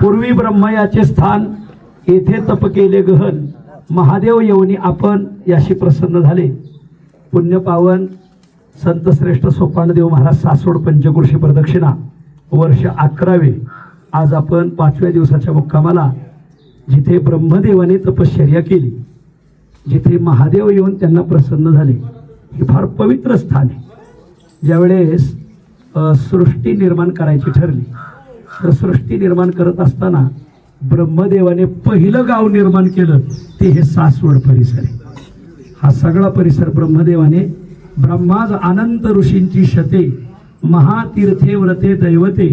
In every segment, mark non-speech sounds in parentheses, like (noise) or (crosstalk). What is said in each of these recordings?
पूर्वी ब्रह्म याचे स्थान येथे तप केले गहन. महादेव येऊनी आपण याशी प्रसन्न झाले. पुण्यपावन संतश्रेष्ठ संत श्रेष्ठ सोपानदेव महाराज सासवड पंचकृषी प्रदक्षिणा वर्ष अकरावे. आज आपण पाचव्या दिवसाच्या मुक्कामाला जिथे ब्रह्मदेवाने तपश्चर्या केली. जिथे महादेव येऊन त्यांना प्रसन्न झाले. हे फार पवित्र स्थान आहे. ज्यावेळेस सृष्टी निर्माण करायची ठरली. तर सृष्टी निर्माण करत असताना ब्रह्मदेवाने पहिलं गाव निर्माण केलं ते हे सासवड परिसर आहे. हा सगळा परिसर ब्रह्मदेवाने ब्रह्माज अनंत ऋषींची शते महातीर्थे व्रते दैवते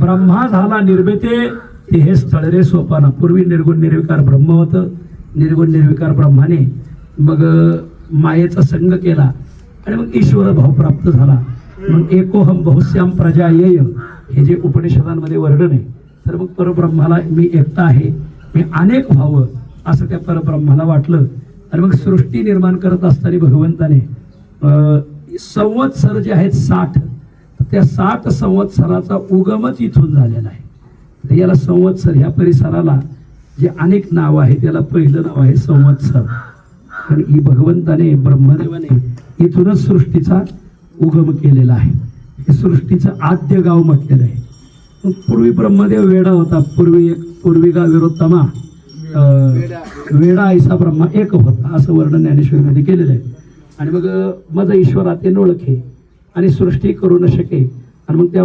ब्रह्मा झाला निर्मिते ते हे स्थळ रे सोपाना. पूर्वी निर्गुण निर्विकार ब्रह्म होतं निर्गुण निर्विकार ब्रह्माने मग मायेचा संग केला आणि मग ईश्वर भाव प्राप्त झाला. मग एकोहम बहुश्याम प्रजा येय हे जे उपनिषदांमध्ये वर्णन आहे तर मग परब्रह्माला मी एकता आहे मी अनेक व्हावं असं त्या परब्रह्माला वाटलं. आणि मग सृष्टी निर्माण करत असताना भगवंताने संवत्सर जे आहेत साठ त्या साठ संवत्सराचा उगमच इथून झालेला आहे. तर याला संवत्सर ह्या परिसराला जे अनेक नाव आहे त्याला पहिलं नाव आहे संवत्सर. कारण ही भगवंताने ब्रह्मदेवाने इथूनच सृष्टीचा उगम केलेला आहे. हे सृष्टीचं आद्य गाव म्हटलेलं आहे. मग पूर्वी ब्रह्मदेव वेडा होता. पूर्वी एक पूर्वी गाव विरोत्तमा वेडा ऐसा ब्रह्मा एक होता असं वर्णन ज्ञानेश्वरीमध्ये केलेलं आहे. आणि मग माझं माझा ओळखे आणि सृष्टी करू न शके आणि मग त्या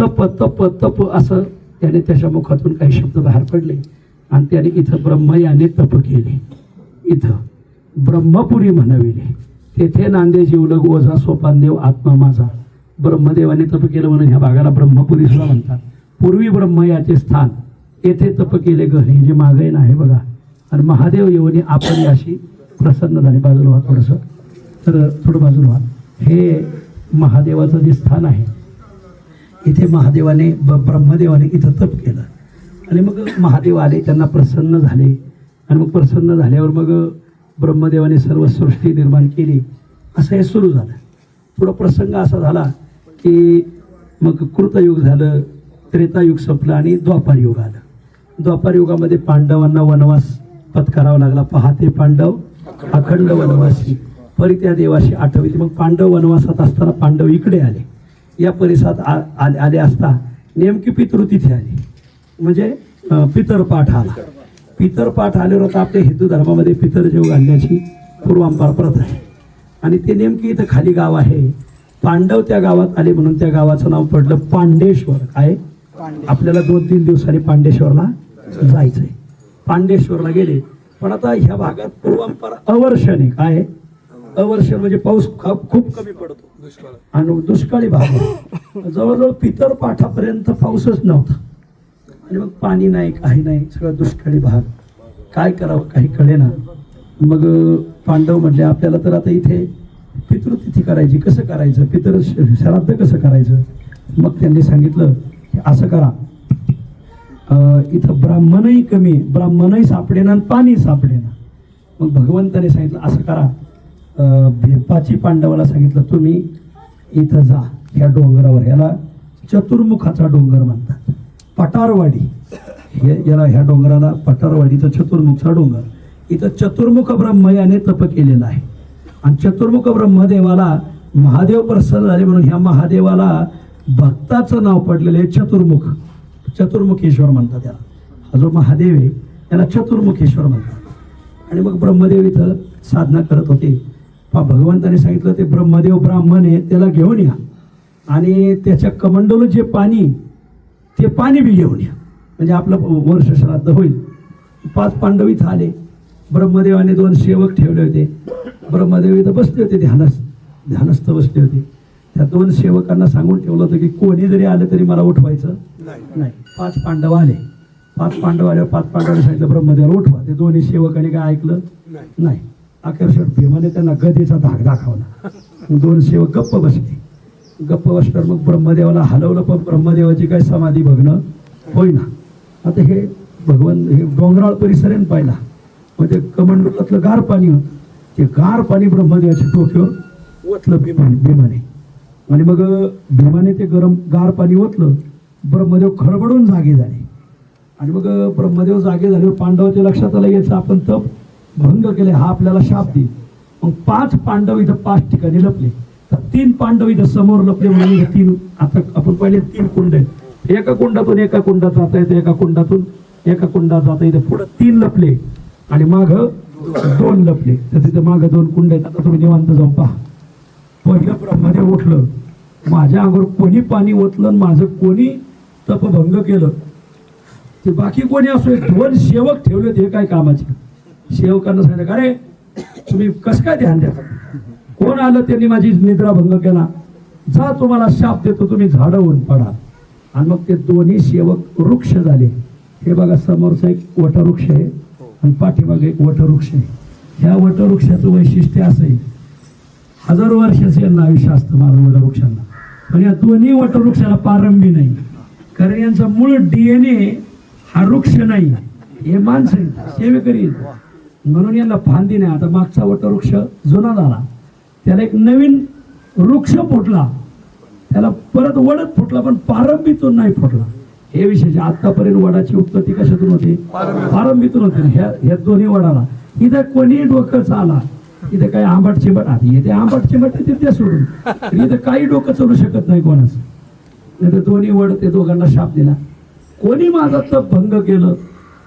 तप तप तप असं त्याने त्याच्या मुखातून काही शब्द बाहेर पडले आणि त्याने इथं ब्रह्म याने तप केले. इथं ब्रह्मपुरी म्हणविले. तेथे नांदे जीवलग ओझा सोपानदेव आत्मा माझा. ब्रह्मदेवाने तप केलं म्हणून ह्या भागाला ब्रह्मपुरी सुद्धा म्हणतात. पूर्वी ब्रह्म याचे स्थान. येथे तप केले ग हे जे मागेन आहे बघा. आणि महादेव येऊन आपण याशी प्रसन्न झाले. बाजूला व्हा थोडंसं. तर थोडं बाजूला व्हा. हे महादेवाचं जे स्थान आहे इथे महादेवाने ब- ब्रह्मदेवाने इथं तप केलं. आणि मग महादेव आले त्यांना प्रसन्न झाले. आणि मग प्रसन्न झाल्यावर मग ब्रह्मदेवाने सर्व सृष्टी निर्माण केली असं हे सुरू झालं. पुढं प्रसंग असा झाला की मग कृतयुग झालं त्रेतायुग संपलं आणि द्वापार युग आलं. द्वापार युगामध्ये पांडवांना वनवास पत्करावा लागला. पहाते पांडव अखंड वनवासी. परी त्या देवाशी आठवली. मग पांडव वनवासात असताना पांडव इकडे आले. या परिसरात आ- आले आले असता नेमकी पितृ तिथे आली. म्हणजे पितरपाठ आला. पितरपाठ आल्यावर आता आपल्या हिंदू धर्मामध्ये पितर जेव घालण्याची पूर्वांपार प्रथा आहे. आणि ते नेमकी इथं खाली गाव आहे. पांडव त्या गावात आले म्हणून त्या गावाचं नाव पडलं पांडेश्वर. काय? आपल्याला दोन तीन दिवसांनी पांडेश्वरला जायचंय. पांडेश्वरला गेले. पण आता ह्या भागात पूर्वांपार अवर्षण आहे. काय? आहे? अवर्षण म्हणजे पाऊस खूप खूप कमी पडतो. आणि दुष्काळी भाग आहे. जवळजवळ पितर पाठापर्यंत पाऊसच नव्हता. आणि मग पाणी नाही काही नाही सगळं दुष्काळी भाग. काय करावं काही कळेना. मग पांडव म्हटले आपल्याला तर आता इथे पितृतिथी करायची कसं करायचं? पितृ श्राद्ध कसं करायचं? मग त्यांनी सांगितलं की असं करा. इथं ब्राह्मणही कमी ब्राह्मणही सापडेना आणि पाणी सापडेना. मग भगवंताने सांगितलं असं करा. भेपाची पांडवाला सांगितलं तुम्ही इथं जा. ह्या डोंगरावर ह्याला चतुर्मुखाचा डोंगर म्हणतात. पटारवाडी हे याला ह्या डोंगराला पटारवाडीचा चतुर्मुखचा डोंगर. इथं चतुर्मुख ब्रह्म याने तप केलेला आहे. आणि चतुर्मुख ब्रह्मदेवाला महादेव प्रसन्न झाले म्हणून ह्या महादेवाला भक्ताचं नाव पडलेलं आहे चतुर्मुख. चतुर्मुखेश्वर म्हणतात त्याला हा जो महादेव आहे त्याला चतुर्मुखेश्वर म्हणतात. आणि मग ब्रह्मदेव इथं साधना करत होते. पा भगवंताने सांगितलं ते ब्रह्मदेव ब्राह्मण आहे त्याला घेऊन या. आणि त्याच्या कमंडोलं जे पाणी ते पाणी बी घेऊन या. म्हणजे आपलं वर्ष श्राद्ध होईल. पाच पांडव इथं आले ब्रह्मदेवाने दोन सेवक ठेवले होते. ब्रह्मदेव इथं बसले होते ध्यानस ध्यानस्थ बसले होते. त्या दोन सेवकांना सांगून ठेवलं होतं की कोणी जरी आलं तरी मला उठवायचं. नाही. पाच पांडव आले. पाच पांडव आल्यावर पाच पांडवांनी सांगितलं ब्रह्मदेवाला उठवा. ते दोन्ही सेवकांनी काय ऐकलं? नाही. अखेर भीमाने त्यांना गदेचा धाक दाखवला. दोन सेवक गप्प बसले. गप्प बसल्यावर मग ब्रह्मदेवाला हलवलं पण ब्रह्मदेवाची काय समाधी बघणं होईना. आता हे भगवान हे डोंगराळ परिसर आहे पाहिला. मग ते कमंडलातलं गार पाणी होतं. ते गार पाणी ब्रह्मदेवाच्या टोक्यावर ओतलं भीमाने भीमाने. आणि मग भीमाने ते गरम गार पाणी ओतलं ब्रह्मदेव खडबडून जागे झाले. आणि मग ब्रह्मदेव जागे झाल्यावर पांडवाच्या लक्षात आलं याचं आपण तप भंग केले हा आपल्याला शाप देईल. मग पाच पांडव इथं पाच ठिकाणी लपले. तीन पांडव इथं समोर लपले म्हणून तीन आता आपण पहिले तीन कुंड आहेत. एका कुंडातून एका कुंडात जाता येतं एका कुंडातून एका कुंडात जाता येतं पुढं तीन लपले आणि माग दोन लपले. तर तिथं मागं दोन कुंड आहेत. आता तुम्ही निवांत जाऊन पहा. पहिलं ब्रह्माने उठलं. माझ्या अंगावर कोणी पाणी ओतलं आणि माझं कोणी तपभंग केलं. ते बाकी कोणी असो दोन सेवक ठेवले हे काय कामाचे? सेवकांना सांगितलं का रे तुम्ही कसं काय ध्यान द्या कोण आलं त्यांनी माझी निद्रा भंग केला? जा तुम्हाला शाप देतो तुम्ही झाडवून पडा. आणि मग ते दोन्ही सेवक वृक्ष झाले. हे बघा समोरचा एक वटवृक्ष आहे आणि पाठीमागे एक वटवृक्ष आहे. ह्या वटवृक्षाचं वैशिष्ट्य असं आहे. हजारो वर्षाचं यांना आयुष्य असतं माझं वटवृक्षांना. पण या दोन्ही वटवृक्षाला पारंबी नाही. कारण यांचा मूळ डीएनए हा वृक्ष नाही. हे माणसं सेवेकरी म्हणून यांना फांदी नाही. आता मागचा वटवृक्ष जुना झाला. त्याला एक नवीन वृक्ष फुटला. त्याला परत वडत फुटला पण पारंबीतून नाही फुटला. हे विशेष आतापर्यंत वडाची उत्पत्ती कशातून होती? पारंबीतून होती. ह्या ह्या दोन्ही वडाला. इथं कोणी डोकं चाला. इथं काही आंबट चिंबट आधी येते आंबट चिंबट ते त्या सोडून. इथं काही डोकं चालू शकत नाही कोणाचं नाही तर दोन्ही वड ते दोघांना शाप दिला. कोणी माझा तप भंग केलं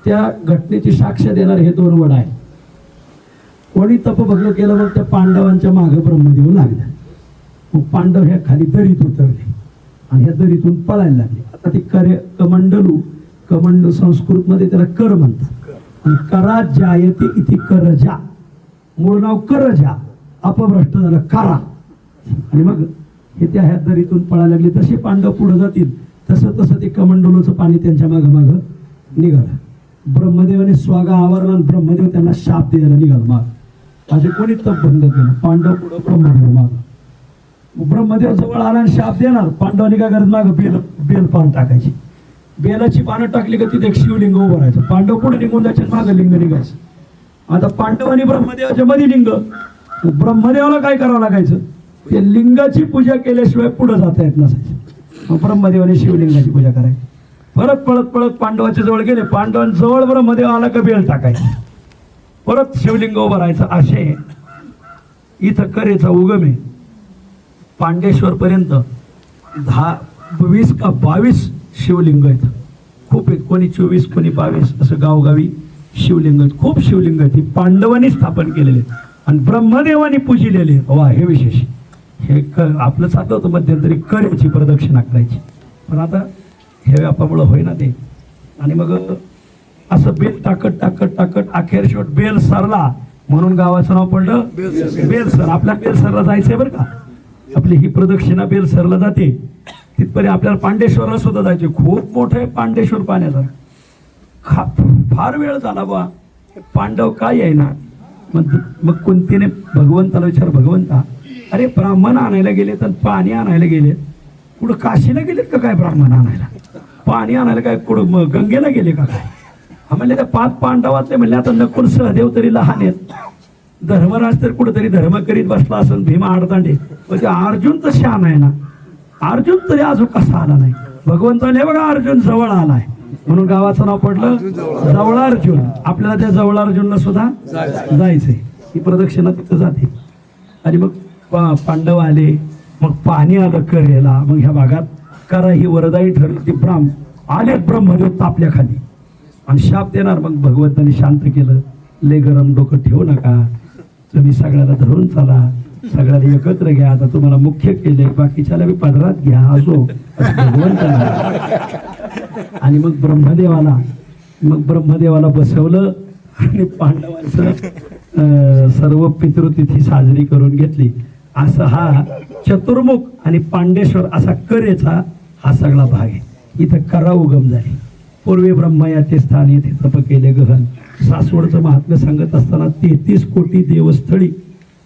त्या घटनेची साक्ष देणार हे दोन वड आहे. कोणी तपभंग केलं मग त्या पांडवांच्या मागे ब्रह्मदेव लागला. मग पांडव ह्या खाली दरीत उतरले आणि ह्या दरीतून पळायला लागले. आता ते करे कमंडलू कमंड संस्कृतमध्ये त्याला कर म्हणतात. आणि करा जायते इथे करजा. मूळ नाव करजा. अपभ्रष्ट झालं करा. आणि मग हे त्या ह्या दरीतून पळायला लागले. तसे पांडव पुढे जातील तसं तसं ते कमंडलूचं पाणी त्यांच्या मागं मागं निघालं. ब्रह्मदेवाने स्वागा आवरला आणि ब्रह्मदेव त्यांना शाप द्यायला निघाला माग. माझे कोणी तप भंग केलं? पांडव पुढं ब्रह्मदेव माग. ब्रह्मदेव जवळ आला आणि शाप देणार. पांडवांनी काय करत? माग बेल बेल पान टाकायची. बेलाची पानं टाकली का तिथे एक शिवलिंग उभं राहायचं. पांडव पुढे निघून जायचे मागं लिंग निघायचं. आता पांडव आणि ब्रह्मदेवाच्या मध्ये लिंग. ब्रह्मदेवाला काय करावं लागायचं? ते लिंगाची पूजा केल्याशिवाय पुढे जाता येत नसायचं. मग ब्रह्मदेवाने शिवलिंगाची पूजा करायची. परत पळत पळत पांडवाच्या जवळ गेले. पांडवांजवळ ब्रह्मदेव आला का बेल टाकायची. परत शिवलिंग उभं राहायचं असे इथं करेचा उगम आहे. पांडेश्वरपर्यंत दहा वीस का बावीस शिवलिंग आहेत. खूप आहेत. कोणी चोवीस कोणी बावीस असं गावगावी शिवलिंग आहेत. खूप शिवलिंग आहेत. ही पांडवांनी स्थापन केलेले आणि ब्रह्मदेवाने पूजिलेले वा हे विशेष. हे क आपलं चाललं होतं मध्यंतरी करेची प्रदक्षिणा करायची. पण आता हे व्यापामुळं होईना ते. आणि मग असं बेल टाकत टाकत टाकत अखेर शेवट बेल सरला. म्हणून गावाचं नाव पडलं बेलसर आपल्या बेलसरला जायचंय बरं का? आपली ही प्रदक्षिणा बेलसरला जाते. तिथपर्यंत आपल्याला पांडेश्वरला सुद्धा जायचे. खूप मोठं आहे पांडेश्वर पाण्याचा खा फार वेळ झाला बा पांडव काय आहे ना? मग मग कुंतीने भगवंताला विचार भगवंता अरे ब्राह्मण आणायला गेले तर पाणी आणायला गेले कुठं काशीला गेलेत का काय ब्राह्मण आणायला? पाणी आणायला काय कुठं? मग गंगेला गेले का काय? म्हणले त्या पाच पांडवातले म्हणले आता नकुल सहदेव तरी लहान आहेत. धर्मराज तर कुठेतरी धर्म करीत बसला असेल भीमा आडदांडे. म्हणजे अर्जुन तर शान आहे ना. अर्जुन तरी अजून कसा आला नाही. भगवंताने बघा अर्जुन जवळ आलाय. म्हणून गावाचं नाव पडलं जवळ अर्जुन आपल्याला त्या जवळ अर्जुनला सुद्धा जायचंय. ही प्रदक्षिणा तिथं जाते. आणि मग पांडव आले मग पाणी आलं करेला. मग ह्या भागात करा ही वरदाई ठरली ती ब्राह्म. आले ब्रह्मदेव तापल्याखाली. आणि शाप देणार. मग भगवंताने शांत केलं. ले गरम डोकं ठेवू नका. तुम्ही सगळ्याला धरून चला. सगळ्याला एकत्र घ्या. आता तुम्हाला मुख्य केले बाकीच्याला मी पदरात घ्या. असो. असं आणि मग ब्रह्मदेवाला मग ब्रह्मदेवाला बसवलं. आणि पांडवांचं सर्व पितृतिथी साजरी करून घेतली. असा हा चतुर्मुख आणि पांडेश्वर असा करेचा हा सगळा भाग आहे. इथं करा उगम झाली. पूर्वी ब्रह्मा या ते स्थान येथे तप केले गहन. सासवडचं महात्म्य सांगत असताना तेहतीस कोटी देवस्थळी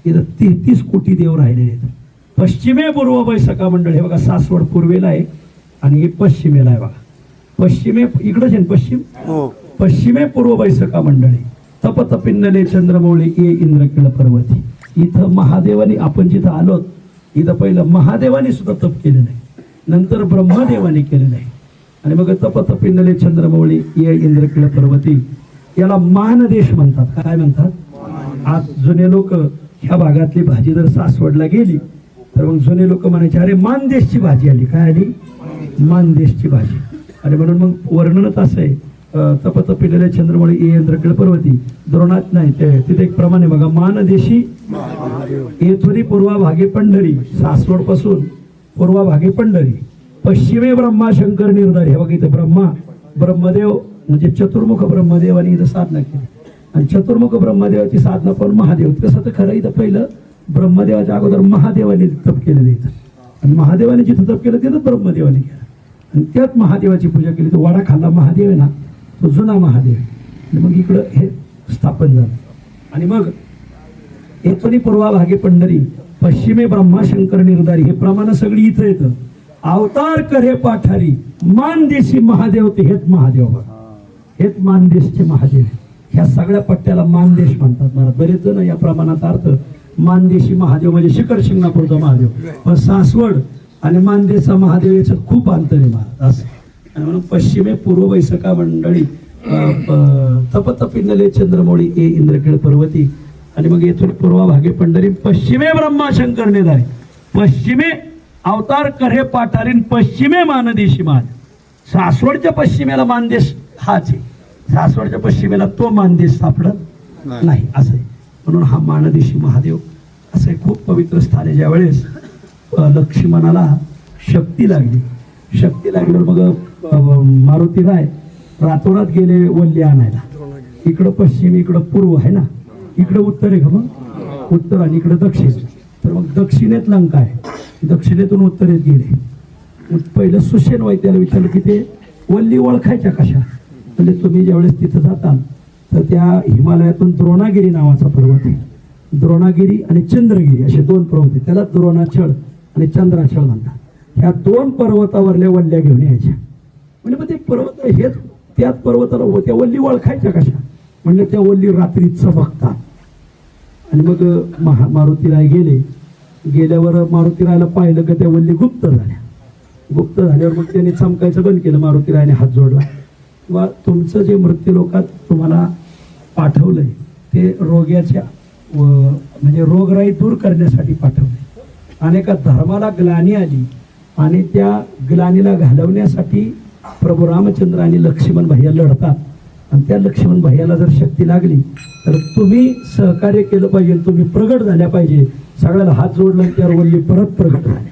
इथं तेहतीस कोटी देव राहिलेले आहेत. पश्चिमे पूर्व बैसका मंडळ हे बघा सासवड पूर्वेला आहे आणि हे पश्चिमेला आहे बघा. पश्चिमे इकडंच आहे पश्चिम? हो. पश्चिमे पूर्व बैसका मंडळी तप तपिन्नले चंद्रमौळी ये इंद्रकिळ पर्वती. इथं महादेवानी आपण जिथं आलोत इथं पहिलं महादेवानी सुद्धा तप केलेलं आहे. नंतर ब्रह्मदेवाने केलेलं आहे. आणि मग तप तपिंदले चंद्रमौळी ये इंद्रकिळ पर्वती याला मानदेश म्हणतात. काय म्हणतात? आज जुने लोक ह्या भागातली भाजी जर सासवडला गेली तर मग जुने लोक म्हणायचे अरे मानदेशची भाजी आली. काय आली? मानदेशची भाजी. आणि म्हणून मग वर्णनच असं आहे. अं, तप तपिलेले चंद्रमौळी ये इंद्रकिळ पर्वती द्रोणात नाही ते तिथे एक प्रमाणे बघा मानदेशी. येथुनी पूर्वा भागे पंढरी सासवडपासून पूर्वा भागे पंढरी. पश्चिमे ब्रह्मा शंकर निर्धार. हे बघा इथं ब्रह्मा ब्रह्मदेव म्हणजे चतुर्मुख ब्रह्मदेवाने इथं साधना केली. आणि चतुर्मुख ब्रह्मदेवाची साधना पण महादेव. तसं तर खरं इथं पहिलं ब्रह्मदेवाच्या अगोदर महादेवाने तप केलेलं इथं. आणि महादेवाने जिथं तप केलं तिथं ब्रह्मदेवाने केलं. आणि त्यात महादेवाची पूजा केली. तो वाडा खाल्ला महादेव आहे ना तो जुना महादेव आणि मग इकडं हे स्थापन झालं. आणि मग येथून पूर्वा भागे पंढरी पश्चिमे ब्रह्माशंकर निर्धारी. हे प्रमाण सगळी इथं येतं. अवतार करे पाठारी मानदेशी महादेव ते हेच महादेव बघा. हेच मानदेशचे महादेव ह्या सगळ्या पट्ट्याला मानदेश म्हणतात. मला बरेच जण या प्रमाणात अर्थ मानदेशी महादेव म्हणजे शिखर शिंगणापूरचा महादेव. पण सासवड आणि मानदेशचा महादेव याचं खूप अंतर आहे महाराज असं. आणि म्हणून पश्चिमे पूर्व वैसका मंडळी तपतपिंदले चंद्रमोळी ए इंद्रकिळ पर्वती आणि मग येथून पूर्वा भागे पंढरी पश्चिमे ब्रह्माशंकर नेदारी पश्चिमे अवतार करे पाठारीन पश्चिमे मानदेशी मान. सासवडच्या पश्चिमेला मानदेश हाच आहे. सासवडच्या पश्चिमेला तो मानदेश सापडत नाही. असं आहे. म्हणून हा मानदेशी महादेव असं आहे खूप पवित्र स्थान आहे. ज्यावेळेस लक्ष्मणाला शक्ती लागली. शक्ती लागल्यावर मग मारुती राय रातोरात गेले वल्ली आणायला. इकडं पश्चिम इकडं पूर्व आहे ना? इकडं उत्तर आहे का मग? उत्तर आणि इकडं दक्षिण. तर मग दक्षिणेत लंका आहे. दक्षिणेतून उत्तरेत गेले. मग पहिलं सुशेन वैद्याला विचारलं की ते वल्ली ओळखायच्या कशा? म्हणजे तुम्ही ज्यावेळेस तिथं जाताल तर त्या हिमालयातून द्रोणागिरी नावाचा पर्वत आहे. द्रोणागिरी आणि चंद्रगिरी असे दोन पर्वत आहेत. त्याला द्रोणाचळ आणि चंद्राचळ म्हणतात. ह्या दोन पर्वतावरल्या वल्ल्या घेऊन यायच्या. म्हणजे मग ते पर्वत हेच त्याच पर्वताला व- त्या वल्ली ओळखायच्या कशा? म्हणजे त्या वल्ली रात्री चमकतात आणि मग महा मारुतीला गेले. गेल्यावर मारुतीरायला पाहिलं का त्या वल्ली गुप्त झाल्या. गुप्त झाल्यावर मग त्यांनी चमकायचं बंद केलं मारुतीरायने हात जोडला. किंवा तुमचं जे मृत्यू लोकात तुम्हाला पाठवलंय ते रोग्याच्या व म्हणजे रोगराई दूर करण्यासाठी पाठवलंय. अनेका धर्माला ग्लानी आली आणि त्या ग्लानीला घालवण्यासाठी प्रभू रामचंद्र आणि लक्ष्मण भैया लढतात. आणि त्या लक्ष्मण भैयाला जर शक्ती लागली तर तुम्ही सहकार्य केलं पाहिजे तुम्ही प्रगट झाल्या पाहिजे. सगळ्याला हात जोडला त्यावर वल्ली परत प्रगट झाल्या.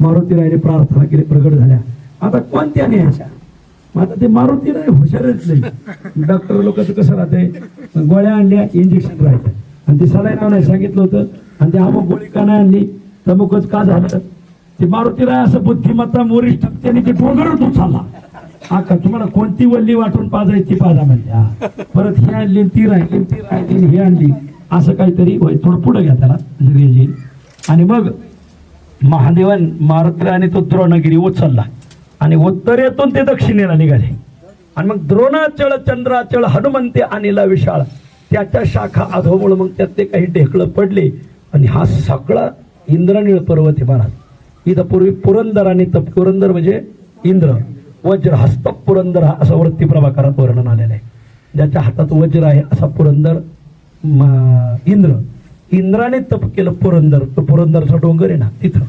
मारुतीरायने प्रार्थना केली प्रगट झाल्या. आता कोणत्या न्यायच्या? मग आता ते मारुती राय हुशारच नाही. डॉक्टर लोकांचं कसं राहतंय? गोळ्या आणल्या इंजेक्शन राहायचं आणि ते सलाईन नाही सांगितलं होतं. आणि ते अमुक गोळी का नाही आणली? तमुकच का झालं? ते मारुतीराय असं बुद्धिमत्ता मोरिष्ठ त्याने ते डोंगरच उचलला हा का तुम्हाला कोणती वल्ली वाटून पाजायची पाजा म्हणल्या परत ही आणली ती राहिली ती राहिली ही आणली. असं काहीतरी होय थोडं पुढं घ्या त्याला रेंज येईल आणि मग महादेवन मारुतीराने तो द्रोणगिरी उचलला. आणि उत्तरेतून ते दक्षिणेला निघाले. आणि मग द्रोणाचळ चंद्राचळ हनुमंते अनिला विशाळ त्याच्या शाखा अधोमुळ मग त्यात ते काही ढेकळं पडले. आणि हा सगळा इंद्रनीळ पर्वत आहे महाराज. इथं पूर्वी पुरंदर आणि तप पुरंदर म्हणजे इंद्र. वज्र हस्त पुरंदर हा असं वृत्ती प्रभाकारात वर्णन आलेलं आहे. ज्याच्या हातात वज्र आहे असा पुरंदर म- इंद्र. इंद्राने तप केलं पुरंदर. तो पुरंदरचा डोंगर आहे ना तिथं.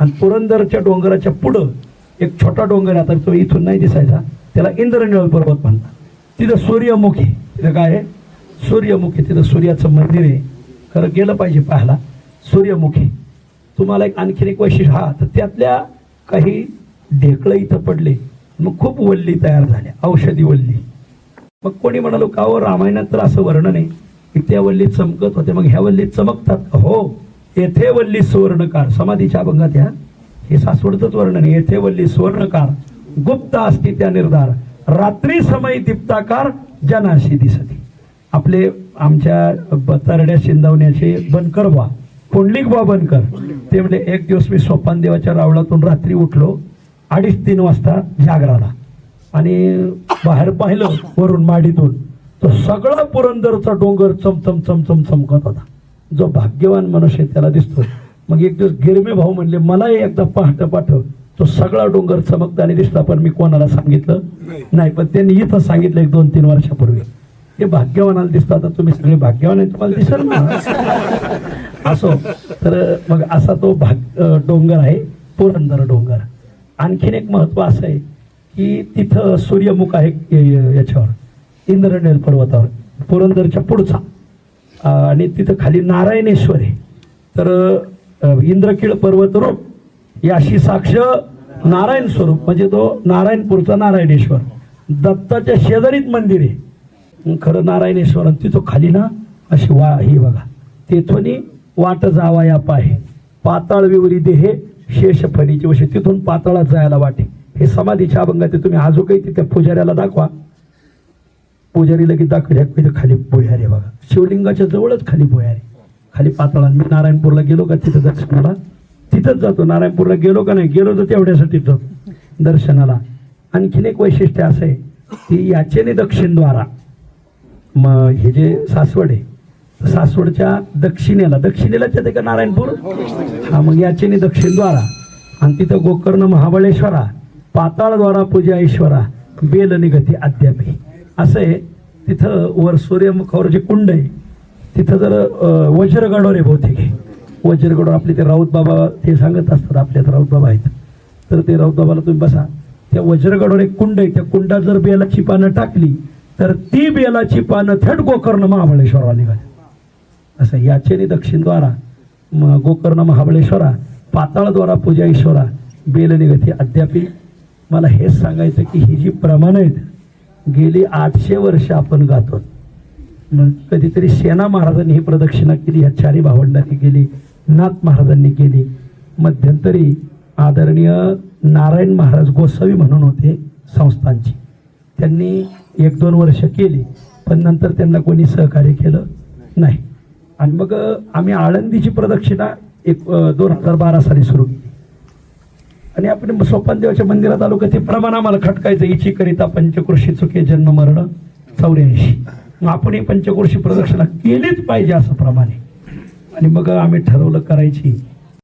आणि पुरंदरच्या डोंगराच्या पुढं एक छोटा डोंगर आहे आता तो इथून नाही दिसायचा. त्याला इंद्रनिळ पर्वत म्हणतात. तिथं सूर्यमुखी तिथं काय आहे? सूर्यमुखी तिथं सूर्याचं मंदिर आहे. खरं गेलं पाहिजे पाहायला. सूर्यमुखी. तुम्हाला एक आणखीन एक वैशिष्ट्य हा तर त्यातल्या काही ढेकळं इथं पडले. मग खूप वल्ली तयार झाल्या औषधी वल्ली. मग कोणी म्हणालो का हो रामायणात तर असं वर्णन आहे की त्या वल्लीत चमकत होते. मग ह्या वल्लीत चमकतात. हो येथे वल्ली सुवर्णकार. समाधीच्या अभंगात ह्या हे सासवडचंच वर्णन आहे. येथे वल्ली सुवर्णकार गुप्त असती त्या निर्धार. रात्री समय दीप्ताकार जनाशी दिसती. आपले आमच्या बतरड्या तरड्या शिंदावण्याचे बनकर वा पुंडलिक बा बनकर. ते म्हणजे एक दिवस मी सोपान देवाच्या रावळातून रात्री उठलो अडीच तीन वाजता जागराला आणि बाहेर पाहिलं वरून माडीतून. तो सगळा पुरंदरचा डोंगर चमचम चमचम चमकत होता. जो भाग्यवान मनुष्य त्याला दिसतो मग एक दिवस गिरमे भाऊ म्हणले मलाही एकदा पहाट पाठव. तो सगळा डोंगर चमकताना दिसला पण मी कोणाला सांगितलं नाही. पण त्यांनी इथं सांगितलं एक दोन तीन वर्षापूर्वी. हे भाग्यवानाला दिसतं आता तुम्ही सगळे भाग्यवान आहे तुम्हाला दिसेल ना? (laughs) असो. तर मग असा तो भाग डोंगर आहे पुरंदर डोंगर. आणखीन एक महत्त्व असं आहे की तिथं सूर्यमुख आहे याच्यावर इंद्रनेल पर्वतावर पुरंदरच्या पुढचा. आणि तिथं खाली नारायणेश्वर आहे. तर अं, इंद्रकीळ पर्वतरूप याशी साक्ष नारायण स्वरूप म्हणजे तो नारायणपूरचा नारायणेश्वर. दत्ताच्या शेजारीत मंदिर आहे. खरं नारायणेश्वर आणि तिथं खाली ना अशी वा ही बघा तेथून वाट जावा या पाहे पाताळ विवरी देहे शेष फणीची वशे. तिथून पातळात जायला वाटे. हे समाधीच्या अभंगात तुम्ही आजो काही तिथे पुजाऱ्याला दाखवा. पुजारी लगेच दाखवल्या खाली बोयारे बघा. शिवलिंगाच्या जवळच खाली बोयारे खाली पातळा मी नारायणपूरला गेलो का तिथं दर्शनाला? तिथंच जातो. नारायणपूरला गेलो का नाही? गेलो तर तेवढ्यासाठीच जातो दर्शनाला. आणखीन एक वैशिष्ट्य असं आहे. की याचेने दक्षिणद्वारा मग हे जे सासवड आहे सासवडच्या दक्षिणेला दक्षिणेला येते का नारायणपूर? हा मग याचेने दक्षिणद्वारा आणि तिथं गोकर्ण महाबळेश्वरा पाताळद्वारा पूजा ईश्वरा बेल निगती अद्यापी असं आहे तिथं वर सूर्यमुखावर जे कुंड आहे. तिथं जर अं, आहे बहुतेक हे वज्रगडवर आपले ते राऊत बाबा ते सांगत असतात आपल्यात राऊत बाबा आहेत. तर ते राऊत बाबाला तुम्ही बसा. त्या वज्रगडवर एक कुंड आहे. त्या कुंडात जर बेलाची पानं टाकली तर ती बेलाची पानं थेट गोकर्ण महाबळेश्वराला निघाली. असं याचेरी दक्षिणद्वारा म- गोकर्ण महाबळेश्वरा पाताळद्वारा पूजा ईश्वरा बेलनिगती मला हेच सांगायचं की ही जी प्रमाण आहेत गेली आठशे वर्ष आपण गातो. मग कधीतरी सेना महाराजांनी ही प्रदक्षिणा केली ह्या चारी भावंडांनी केली नाथ महाराजांनी केली. मध्यंतरी आदरणीय नारायण महाराज गोसावी म्हणून होते संस्थांची. त्यांनी एक दोन वर्ष केली पण नंतर त्यांना कोणी सहकार्य केलं नाही. आणि मग आम्ही आळंदीची प्रदक्षिणा एक दोन हजार बारा साली सुरू केली. आणि आपण सोपान देवाच्या मंदिरात आलो का ते प्रमाण आम्हाला खटकायचं इची करिता पंचकृषी चुके जन्म मरण चौऱ्याऐंशी. मग आपण ही पंचकृषी प्रदक्षिणा केलीच पाहिजे असं प्रमाणे. आणि मग आम्ही ठरवलं करायची